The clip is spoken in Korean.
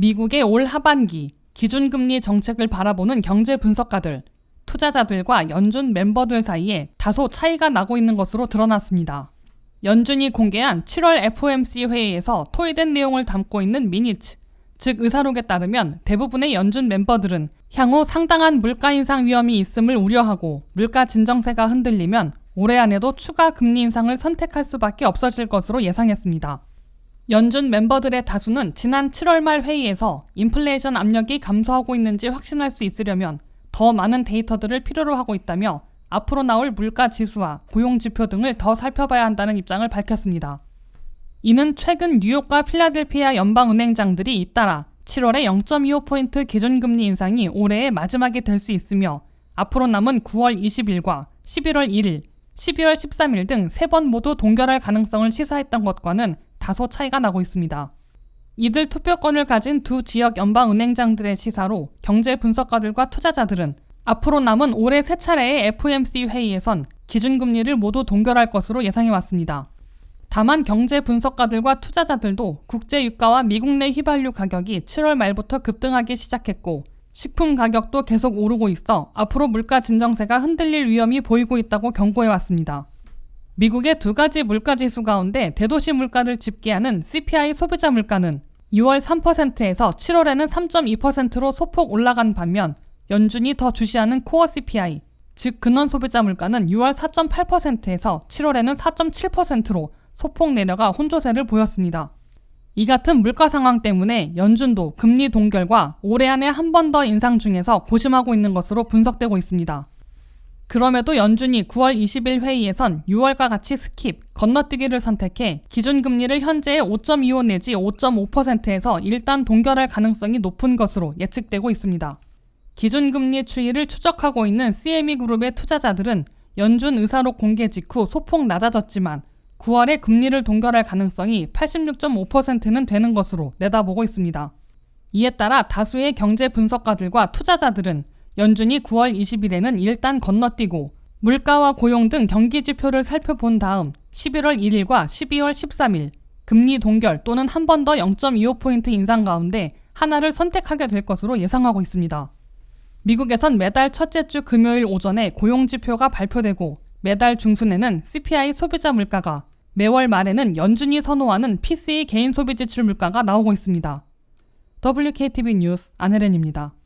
미국의 올 하반기 기준금리 정책을 바라보는 경제 분석가들, 투자자들과 연준 멤버들 사이에 다소 차이가 나고 있는 것으로 드러났습니다. 연준이 공개한 7월 FOMC 회의에서 토의된 내용을 담고 있는 미니츠, 즉 의사록에 따르면 대부분의 연준 멤버들은 향후 상당한 물가 인상 위험이 있음을 우려하고 물가 진정세가 흔들리면 올해 안에도 추가 금리 인상을 선택할 수밖에 없어질 것으로 예상했습니다. 연준 멤버들의 다수는 지난 7월 말 회의에서 인플레이션 압력이 감소하고 있는지 확신할 수 있으려면 더 많은 데이터들을 필요로 하고 있다며 앞으로 나올 물가 지수와 고용 지표 등을 더 살펴봐야 한다는 입장을 밝혔습니다. 이는 최근 뉴욕과 필라델피아 연방은행장들이 잇따라 7월에 0.25포인트 기준금리 인상이 올해의 마지막이 될 수 있으며 앞으로 남은 9월 20일과 11월 1일, 12월 13일 등 세 번 모두 동결할 가능성을 시사했던 것과는 다소 차이가 나고 있습니다. 이들 투표권을 가진 두 지역 연방은행장들의 시사로 경제 분석가들과 투자자들은 앞으로 남은 올해 세 차례의 FOMC 회의에선 기준금리를 모두 동결할 것으로 예상해 왔습니다. 다만 경제 분석가들과 투자자들도 국제 유가와 미국 내 휘발유 가격이 7월 말부터 급등하기 시작했고 식품 가격도 계속 오르고 있어 앞으로 물가 진정세가 흔들릴 위험이 보이고 있다고 경고해 왔습니다. 미국의 두 가지 물가 지수 가운데 대도시 물가를 집계하는 CPI 소비자 물가는 6월 3%에서 7월에는 3.2%로 소폭 올라간 반면 연준이 더 주시하는 코어 CPI, 즉 근원 소비자 물가는 6월 4.8%에서 7월에는 4.7%로 소폭 내려가 혼조세를 보였습니다. 이 같은 물가 상황 때문에 연준도 금리 동결과 올해 안에 한 번 더 인상 중에서 고심하고 있는 것으로 분석되고 있습니다. 그럼에도 연준이 9월 20일 회의에선 6월과 같이 스킵, 건너뛰기를 선택해 기준금리를 현재의 5.25 내지 5.5%에서 일단 동결할 가능성이 높은 것으로 예측되고 있습니다. 기준금리 추이를 추적하고 있는 CME 그룹의 투자자들은 연준 의사록 공개 직후 소폭 낮아졌지만 9월에 금리를 동결할 가능성이 86.5%는 되는 것으로 내다보고 있습니다. 이에 따라 다수의 경제 분석가들과 투자자들은 연준이 9월 20일에는 일단 건너뛰고 물가와 고용 등 경기 지표를 살펴본 다음 11월 1일과 12월 13일 금리 동결 또는 한 번 더 0.25포인트 인상 가운데 하나를 선택하게 될 것으로 예상하고 있습니다. 미국에선 매달 첫째 주 금요일 오전에 고용 지표가 발표되고 매달 중순에는 CPI 소비자 물가가 매월 말에는 연준이 선호하는 PCE 개인 소비 지출 물가가 나오고 있습니다. WKTV 뉴스 안혜련입니다.